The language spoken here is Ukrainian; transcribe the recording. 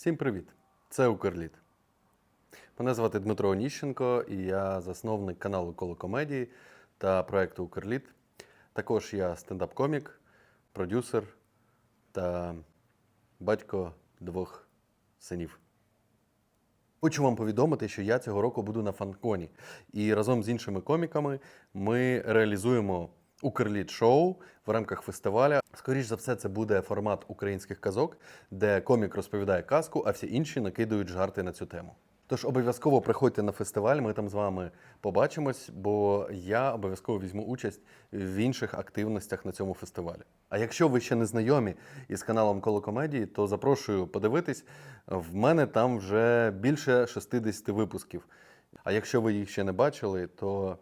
Всім привіт! Це Укрліт. Мене звати Дмитро Оніщенко, і я засновник каналу Коло комедії та проекту Укрліт. Також я стендап-комік, продюсер та батько двох синів. Хочу вам повідомити, що я цього року буду на фанконі. І разом з іншими коміками ми реалізуємо Укрліт шоу в рамках фестиваля. Скоріш за все, це буде формат українських казок, де комік розповідає казку, а всі інші накидують жарти на цю тему. Тож обов'язково приходьте на фестиваль, ми там з вами побачимось, бо я обов'язково візьму участь в інших активностях на цьому фестивалі. А якщо ви ще не знайомі із каналом Коло комедії, то запрошую подивитись. В мене там вже більше 60 випусків. А якщо ви їх ще не бачили, то